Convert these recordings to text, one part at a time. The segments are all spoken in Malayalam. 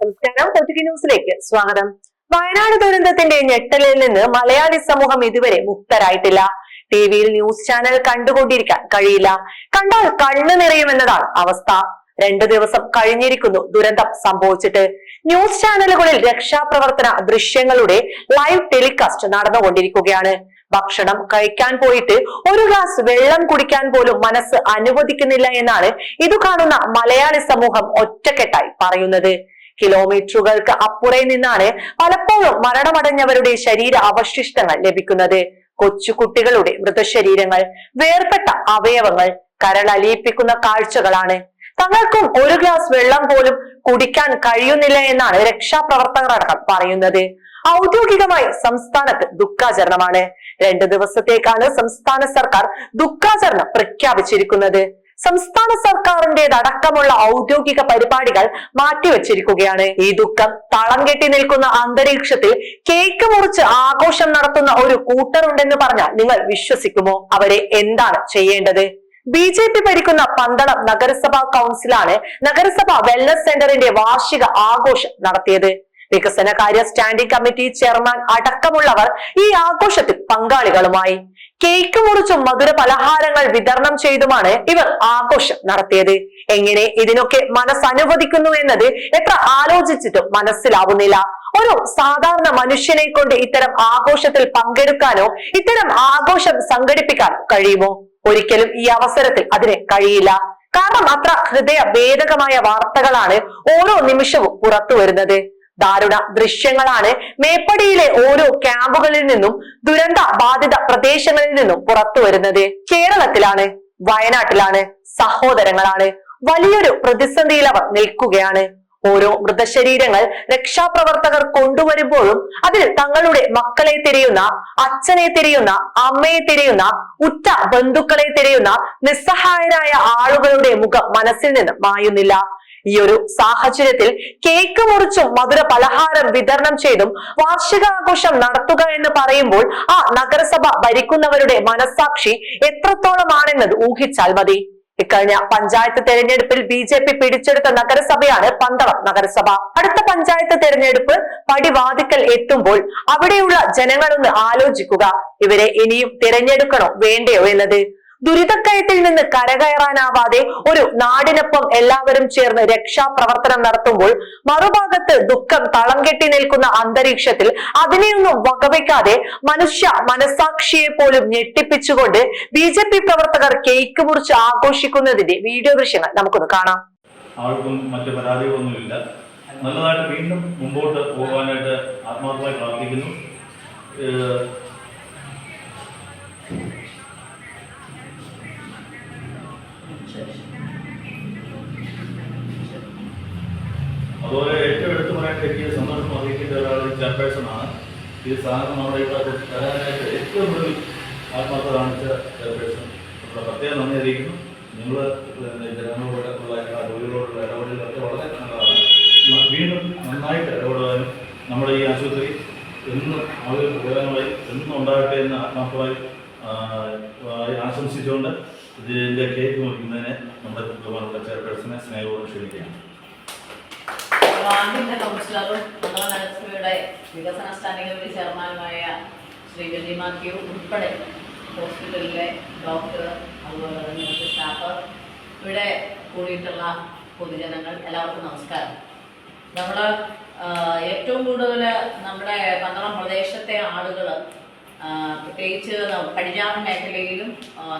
നമസ്കാരം. കൊച്ചുകി ന്യൂസിലേക്ക് സ്വാഗതം. വയനാട് ദുരന്തത്തിന്റെ ഞെട്ടലിൽ നിന്ന് മലയാളി സമൂഹം ഇതുവരെ മുക്തരായിട്ടില്ല. ടി വിയിൽ ന്യൂസ് ചാനൽ കണ്ടുകൊണ്ടിരിക്കാൻ കഴിയില്ല. കണ്ടാൽ കണ്ണു നിറയുമെന്നതാണ് അവസ്ഥ. രണ്ടു ദിവസം കഴിഞ്ഞിരിക്കുന്നു ദുരന്തം സംഭവിച്ചിട്ട്. ന്യൂസ് ചാനലുകളിൽ രക്ഷാപ്രവർത്തന ദൃശ്യങ്ങളുടെ ലൈവ് ടെലികാസ്റ്റ് നടന്നുകൊണ്ടിരിക്കുകയാണ്. ഭക്ഷണം കഴിക്കാൻ പോയിട്ട് ഒരു ഗ്ലാസ് വെള്ളം കുടിക്കാൻ പോലും മനസ്സ് അനുവദിക്കുന്നില്ല എന്നാണ് ഇത് കാണുന്ന മലയാളി സമൂഹം ഒറ്റക്കെട്ടായി പറയുന്നത്. കിലോമീറ്ററുകൾക്ക് അപ്പുറേ നിന്നാണ് പലപ്പോഴും മരണമടഞ്ഞവരുടെ ശരീര അവശിഷ്ടങ്ങൾ ലഭിക്കുന്നത്. കൊച്ചുകുട്ടികളുടെ മൃതശരീരങ്ങൾ വേർപെട്ട അവയവങ്ങൾ കരളലിയിപ്പിക്കുന്ന കാഴ്ചകളാണ്. തങ്ങൾക്കും ഒരു ഗ്ലാസ് വെള്ളം പോലും കുടിക്കാൻ കഴിയുന്നില്ല എന്നാണ് രക്ഷാപ്രവർത്തകർ അടക്കം പറയുന്നത്. ഔദ്യോഗികമായി സംസ്ഥാനത്ത് ദുഃഖാചരണമാണ്. രണ്ട് ദിവസത്തേക്കാണ് സംസ്ഥാന സർക്കാർ ദുഃഖാചരണം പ്രഖ്യാപിച്ചിരിക്കുന്നത്. സംസ്ഥാന സർക്കാരിന്റേതടക്കമുള്ള ഔദ്യോഗിക പരിപാടികൾ മാറ്റിവെച്ചിരിക്കുകയാണ്. ഈ ദുഃഖം തളം കെട്ടി നിൽക്കുന്ന അന്തരീക്ഷത്തിൽ കേക്ക് മുറിച്ച് ആഘോഷം നടത്തുന്ന ഒരു കൂട്ടറുണ്ടെന്ന് പറഞ്ഞാൽ നിങ്ങൾ വിശ്വസിക്കുമോ? അവരെ എന്താണ് ചെയ്യേണ്ടത്? ബി ജെ പി ഭരിക്കുന്ന പന്തളം നഗരസഭാ കൗൺസിലാണ് നഗരസഭ വെൽനസ് സെന്ററിന്റെ വാർഷിക ആഘോഷം നടത്തിയത്. വികസനകാര്യ സ്റ്റാൻഡിംഗ് കമ്മിറ്റി ചെയർമാൻ അടക്കമുള്ളവർ ഈ ആഘോഷത്തിൽ പങ്കാളികളുമായി. കേക്ക് മുറിച്ചും മധുര പലഹാരങ്ങൾ വിതരണം ചെയ്തുമാണ് ഇവർ ആഘോഷം നടത്തിയത്. എങ്ങനെ ഇതിനൊക്കെ മനസ്സനുവദിക്കുന്നു എന്നത് എത്ര ആലോചിച്ചിട്ടും മനസ്സിലാവുന്നില്ല. ഒരു സാധാരണ മനുഷ്യനെ കൊണ്ട് ഇത്തരം ആഘോഷത്തിൽ പങ്കെടുക്കാനോ ഇത്തരം ആഘോഷം സംഘടിപ്പിക്കാൻ കഴിയുമോ? ഒരിക്കലും ഈ അവസരത്തിൽ അതിന് കഴിയില്ല. കാരണം അത്ര ഹൃദയ ഭേദകമായ വാർത്തകളാണ് ഓരോ നിമിഷവും പുറത്തു വരുന്നത് ദാരുണ ദൃശ്യങ്ങളാണ്. മേപ്പടിയിലെ ഓരോ ക്യാമ്പുകളിൽ നിന്നും ദുരന്ത ബാധിത പ്രദേശങ്ങളിൽ നിന്നും പുറത്തു വരുന്നത്. കേരളത്തിലാണ് വയനാട്ടിലാണ് സഹോദരങ്ങളാണ്. വലിയൊരു പ്രതിസന്ധിയിൽ അവർ നിൽക്കുകയാണ്. ഓരോ മൃതശരീരങ്ങൾ രക്ഷാപ്രവർത്തകർ കൊണ്ടുവരുമ്പോഴും അതിൽ തങ്ങളുടെ മക്കളെ തിരയുന്ന അച്ഛനെ തിരയുന്ന അമ്മയെ തിരയുന്ന ഉറ്റ ബന്ധുക്കളെ തിരയുന്ന നിസ്സഹായരായ ആളുകളുടെ മുഖം മനസ്സിൽ നിന്ന് മായുന്നില്ല. ഈ ഒരു സാഹചര്യത്തിൽ കേക്ക് മുറിച്ചും മധുര പലഹാരം വിതരണം ചെയ്തും വാർഷികാഘോഷം നടത്തുക എന്ന് പറയുമ്പോൾ ആ നഗരസഭ ഭരിക്കുന്നവരുടെ മനസാക്ഷി എത്രത്തോളമാണെന്നത് ഊഹിച്ചാൽ മതി. ഇക്കഴിഞ്ഞ പഞ്ചായത്ത് തെരഞ്ഞെടുപ്പിൽ ബി ജെ പി പിടിച്ചെടുത്ത നഗരസഭയാണ് പന്തളം നഗരസഭ. അടുത്ത പഞ്ചായത്ത് തെരഞ്ഞെടുപ്പ് പടിവാതിക്കൽ എത്തുമ്പോൾ അവിടെയുള്ള ജനങ്ങളൊന്ന് ആലോചിക്കുക. ഇവരെ ഇനിയും തിരഞ്ഞെടുക്കണോ വേണ്ടയോ എന്നത്? ദുരിതക്കയത്തിൽ നിന്ന് കരകയറാനാവാതെ ഒരു നാടിനൊപ്പം എല്ലാവരും ചേർന്ന് രക്ഷാപ്രവർത്തനം നടത്തുമ്പോൾ മറുഭാഗത്ത് ദുഃഖം തളം കെട്ടി നിൽക്കുന്ന അന്തരീക്ഷത്തിൽ അതിനെയൊന്നും വകവയ്ക്കാതെ മനുഷ്യ മനസാക്ഷിയെ പോലും ഞെട്ടിപ്പിച്ചുകൊണ്ട് ബി ജെ പി പ്രവർത്തകർ കേക്ക് മുറിച്ച് ആഘോഷിക്കുന്നതിന്റെ വീഡിയോ ദൃശ്യങ്ങൾ നമുക്കൊന്ന് കാണാം. ആർക്കും മറ്റ് പരാതികളൊന്നുമില്ല. നല്ലതായിട്ട് വീണ്ടും മുമ്പോട്ട് പോകാനായിട്ട് ആത്മാർത്ഥമായി പ്രാർത്ഥിക്കുന്നു. എനിക്ക് സന്തോഷം അറിയിക്കേണ്ട ഒരാൾ ചെയർപേഴ്സൺ ആണ്. ഈ സാധനം അവിടെ തരാനായിട്ട് ഏറ്റവും കൂടുതൽ ആത്മാർത്ഥ കാണിച്ച ചെയർപേഴ്സൺ. നമ്മുടെ പ്രത്യേകം നന്ദി അറിയിക്കുന്നു. നിങ്ങൾ ജനങ്ങളോടുള്ള ജോലികളോടുള്ള ഇടപെടലൊക്കെ വളരെ നല്ലതാണ്. വീണ്ടും നന്നായിട്ട് ഇടപെടാനും നമ്മുടെ ഈ ആശുപത്രി എന്നും അവർ ഉപകാരമായി എന്നും ഉണ്ടാകട്ടെ എന്ന് ആത്മാർത്ഥമായി ആശംസിച്ചുകൊണ്ട് ഇതിന്റെ കേക്ക് മുറിക്കുന്നതിനെ നമ്മുടെ ബഹുമാനപ്പെട്ട ചെയർപേഴ്സണെ സ്നേഹപൂർവം ക്ഷണിക്കുകയാണ്. വാർഡിന്റെ കൗൺസിലറും മംഗള നഗരസഭയുടെ വികസന സ്റ്റാൻഡിംഗ് ചെയർമാനുമായ ശ്രീ ബെന്നി മാത്യു ഉൾപ്പെടെ ഹോസ്പിറ്റലിലെ ഡോക്ടർ അതുപോലെ തന്നെ സ്റ്റാഫ് ഇവിടെ കൂടിയിട്ടുള്ള പൊതുജനങ്ങൾ എല്ലാവർക്കും നമസ്കാരം. നമ്മൾ ഏറ്റവും കൂടുതൽ നമ്മുടെ പന്തളം പ്രദേശത്തെ ആളുകൾ പ്രത്യേകിച്ച് പടിഞ്ഞാറൻ മേഖലയിലും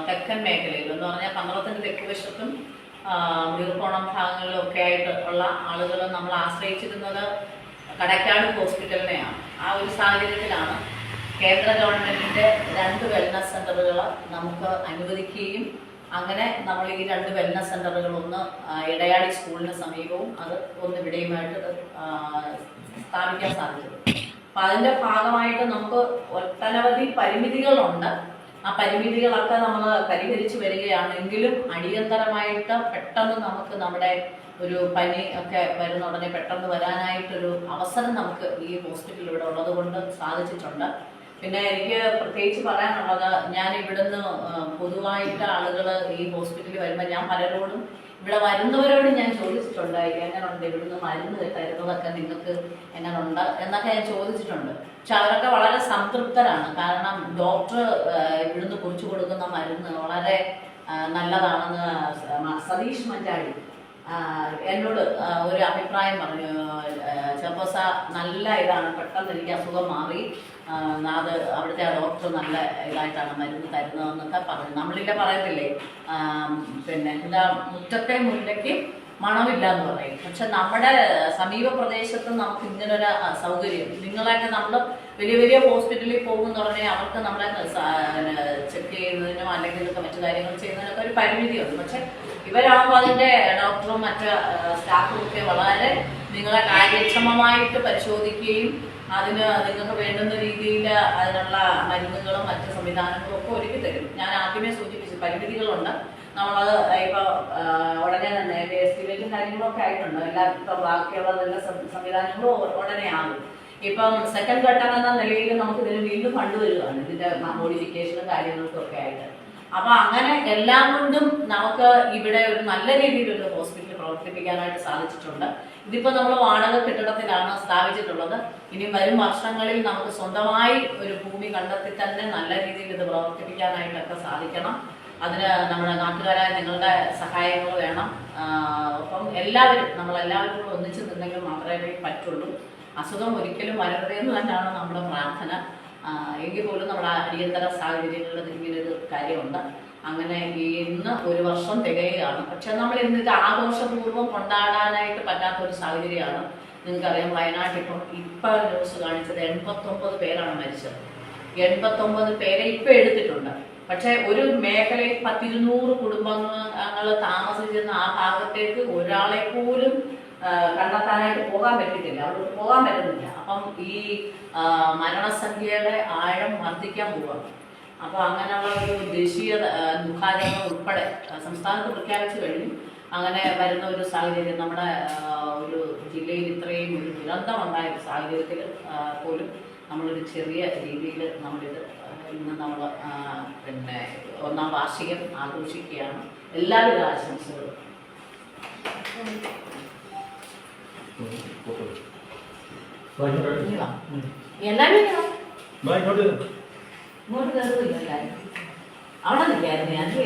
തെക്കൻ മേഖലയിലും എന്ന് പറഞ്ഞാൽ പന്തളത്തിന്റെ തെക്ക് വശത്തും വീർക്കോണം ഭാഗങ്ങളിലും ഒക്കെ ആയിട്ട് ഉള്ള ആളുകൾ നമ്മൾ ആശ്രയിച്ചിരുന്നത് കടക്കാട് ഹോസ്പിറ്റലിനെയാണ്. ആ ഒരു സാഹചര്യത്തിലാണ് കേന്ദ്ര ഗവൺമെന്റിന്റെ രണ്ട് വെൽനസ് സെന്ററുകൾ നമുക്ക് അനുവദിക്കുകയും അങ്ങനെ നമ്മൾ ഈ രണ്ട് വെൽനസ് സെന്ററുകൾ ഒന്ന് ഇടയാടി സ്കൂളിന് സമീപവും അത് ഒന്ന് ഇവിടെയുമായിട്ട് സ്ഥാപിക്കാൻ സാധിച്ചത് അപ്പം അതിന്റെ ഭാഗമായിട്ട് നമുക്ക് ഒട്ടനവധി പരിമിതികളുണ്ട്. ആ പരിമിതികളൊക്കെ നമ്മൾ പരിഹരിച്ചു വരികയാണെങ്കിലും അടിയന്തരമായിട്ട് പെട്ടെന്ന് നമുക്ക് നമ്മുടെ ഒരു പനി ഒക്കെ വരുന്ന ഉടനെ പെട്ടെന്ന് വരാനായിട്ടൊരു അവസരം നമുക്ക് ഈ ഹോസ്പിറ്റലിൽ ഇവിടെ ഉള്ളത് കൊണ്ട് സാധിച്ചിട്ടുണ്ട്. പിന്നെ എനിക്ക് പ്രത്യേകിച്ച് പറയാനുള്ളത് ഞാൻ ഇവിടുന്ന് പൊതുവായിട്ട് ആളുകൾ ഈ ഹോസ്പിറ്റലിൽ വരുമ്പോൾ ഞാൻ പലരോടും ഇവിടെ വരുന്നവരോട് ഞാൻ ചോദിച്ചിട്ടുണ്ട് എങ്ങനെയുണ്ട് ഇവിടുന്ന് മരുന്ന് തരുന്നതൊക്കെ നിങ്ങൾക്ക് എങ്ങനെയുണ്ട് എന്നൊക്കെ ഞാൻ ചോദിച്ചിട്ടുണ്ട്. പക്ഷെ അവരൊക്കെ വളരെ സംതൃപ്തരാണ്. കാരണം ഡോക്ടർ ഇവിടുന്ന് കുറിച്ചു കൊടുക്കുന്ന മരുന്ന് വളരെ നല്ലതാണെന്ന് സതീഷ് ആ, എന്നോട് ഒരു അഭിപ്രായം പറഞ്ഞു. ചെപ്പോസ നല്ല ഇതാണ് പെട്ടെന്ന് എനിക്ക് അസുഖം മാറി. അത് അവിടുത്തെ ആ ഡോക്ടർ നല്ല ഇതായിട്ടാണ് മരുന്ന് തരുന്നതെന്നൊക്കെ പറഞ്ഞു. നമ്മളില്ല പറയത്തില്ലേ? പിന്നെ എന്താ മുറ്റത്തെ മുല്ലയ്ക്ക് മണമില്ല എന്ന് പറയും. പക്ഷെ നമ്മുടെ സമീപ പ്രദേശത്ത് നമുക്ക് ഇങ്ങനൊരു സൗകര്യം. നിങ്ങളായിട്ട് നമ്മൾ വലിയ വലിയ ഹോസ്പിറ്റലിൽ പോകുമെന്ന് പറഞ്ഞാൽ അവർക്ക് നമ്മളെ ചെക്ക് ചെയ്യുന്നതിനോ അല്ലെങ്കിൽ മറ്റു കാര്യങ്ങൾ ചെയ്യുന്നതിനൊക്കെ ഒരു പരിമിതിയുണ്ട്. പക്ഷെ ഇവരാകുമ്പോൾ അതിന്റെ ഡോക്ടറും മറ്റു സ്റ്റാഫും ഒക്കെ വളരെ നിങ്ങളെ കാര്യക്ഷമമായിട്ട് പരിശോധിക്കുകയും അതിന് നിങ്ങൾക്ക് വേണ്ടുന്ന രീതിയിൽ അതിനുള്ള മരുന്നുകളും മറ്റു സംവിധാനങ്ങളും ഒക്കെ ഒരുക്കി തരും. ഞാൻ ആദ്യമേ സൂചിപ്പിച്ചു പരിമിതികളുണ്ട്. നമ്മളത് ഇപ്പോൾ ഉടനെ തന്നെ എസ്റ്റിമേറ്റും കാര്യങ്ങളൊക്കെ ആയിട്ടുണ്ട്. എല്ലാ ഇപ്പം ബാക്കിയുള്ള എല്ലാ സംവിധാനങ്ങളും ഉടനെ ആകും. ഇപ്പം സെക്കൻഡ് ഘട്ടം എന്ന നിലയിൽ നമുക്ക് ഇതിന് വീണ്ടും ഫണ്ട് വരികയാണ് ഇതിന്റെ മോഡിഫിക്കേഷനും കാര്യങ്ങൾക്കും ഒക്കെ ആയിട്ട്. അപ്പൊ അങ്ങനെ എല്ലാം കൊണ്ടും നമുക്ക് ഇവിടെ ഒരു നല്ല രീതിയിലുള്ള ഹോസ്പിറ്റൽ പ്രവർത്തിപ്പിക്കാനായിട്ട് സാധിച്ചിട്ടുണ്ട്. ഇതിപ്പോ നമ്മൾ വാടക കെട്ടിടത്തിലാണ് സ്ഥാപിച്ചിട്ടുള്ളത്. ഇനി വരും വർഷങ്ങളിൽ നമുക്ക് സ്വന്തമായി ഒരു ഭൂമി കണ്ടെത്തി തന്നെ നല്ല രീതിയിൽ ഇത് പ്രവർത്തിപ്പിക്കാനായിട്ടൊക്കെ സാധിക്കണം. അതിന് നമ്മുടെ നാട്ടുകാരായ നിങ്ങളുടെ സഹായങ്ങൾ വേണം. അപ്പം എല്ലാവരും നമ്മളെല്ലാവരും കൂടെ ഒന്നിച്ചു നിന്നെങ്കിൽ മാത്രമേ പറ്റുള്ളൂ. അസുഖം ഒരിക്കലും വരരുതെന്ന് തന്നെയാണ് നമ്മുടെ പ്രാർത്ഥന. എങ്കിൽ പോലും നമ്മൾ അടിയന്തര സാഹചര്യങ്ങളിൽ ഇങ്ങനൊരു കാര്യമുണ്ട്. അങ്ങനെ ഇന്ന് ഒരു വർഷം തികയുകയാണ്. പക്ഷെ നമ്മൾ ഇന്ന് ഇത് ആഘോഷപൂർവം കൊണ്ടാടാനായിട്ട് പറ്റാത്ത ഒരു സാഹചര്യമാണ്. നിങ്ങൾക്കറിയാം വയനാട്ടിൽ ഇപ്പം ഇപ്പം ന്യൂസ് കാണിച്ചത് എൺപത്തൊമ്പത് പേരാണ് മരിച്ചത്. എൺപത്തൊമ്പത് പേരെ ഇപ്പം എടുത്തിട്ടുണ്ട്. പക്ഷെ ഒരു മേഖലയിൽ പത്തിരുന്നൂറ് കുടുംബങ്ങൾ താമസിച്ചിരുന്ന ആ ഭാഗത്തേക്ക് ഒരാളെ പോലും കണ്ടെത്താനായിട്ട് പോകാൻ പറ്റിയിട്ടില്ല അവിടെ പോകാൻ പറ്റുന്നില്ല. അപ്പം ഈ മരണസംഖ്യയുടെ ആഴം വർദ്ധിക്കാൻ പോവാണ്. അപ്പോൾ അങ്ങനെയുള്ള ഒരു ദേശീയ ദുഃഖാചരണം ഉൾപ്പെടെ സംസ്ഥാനത്ത് പ്രഖ്യാപിച്ചു കഴിഞ്ഞു. അങ്ങനെ വരുന്ന ഒരു സാഹചര്യം നമ്മുടെ ഒരു ജില്ലയിൽ ഇത്രയും ഒരു ദുരന്തം ഉണ്ടായ ഒരു സാഹചര്യത്തിൽ പോലും നമ്മളൊരു ചെറിയ രീതിയിൽ നമ്മളിത് ഇന്ന് നമ്മൾ പിന്നെ ഒന്നാം വാർഷികം ആഘോഷിക്കുകയാണ്. എല്ലാവിധ ആശംസകളും. എല്ലാവരും അവിടെ നിൽക്കായിരുന്നു ഞാൻ.